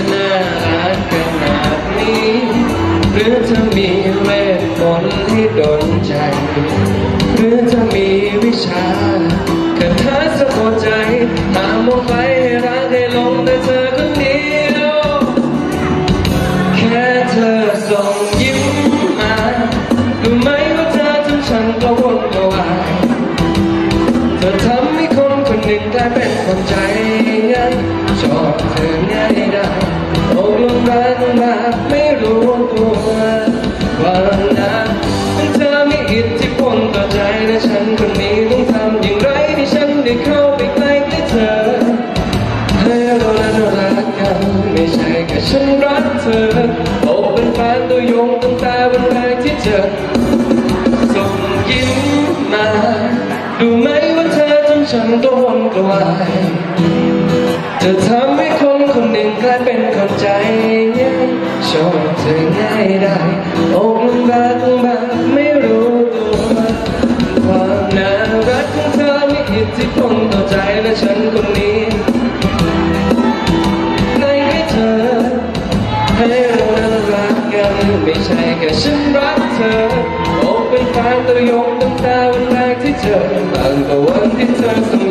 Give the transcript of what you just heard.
จะน่ารักขนาดนี้ หรือจะมีเวทมนต์ที่โดนใจ หรือจะมีวิชาคาถาสะกดใจ ตามมองไปให้รักได้ลงแต่เธอคนเดียวแค่เธอส่งยิ้มมารู้ไหมว่าเธอทำฉันกระวนกระวายเธอทำให้คนคนหนึ่งกลายเป็นคนใจง่ายชอบเธอง่ย ใกล้เธอ ให้เรานั้นรักกัน ไม่ใช่แค่ฉันรักเธอโอ้เป็นแฟนตัวยงตั้งแต่วันแรกที่เจอส่งยิ้มมา ดูไหมว่าเธอทำฉันตัววนกระวายเธอทำให้คนคนหนึ่งกลายเป็นคนใจง่ายชอบเธอง่ายได้ พลต่อใจและฉันคนนี้ในให้เธอ ให้เรานั้นรักกันไม่ใช่แค่ฉันรักเธอโอ้เป็นแฟนตัวยงตั้งแต่วันแรกที่เจอตั้งแต่วันที่เธอสม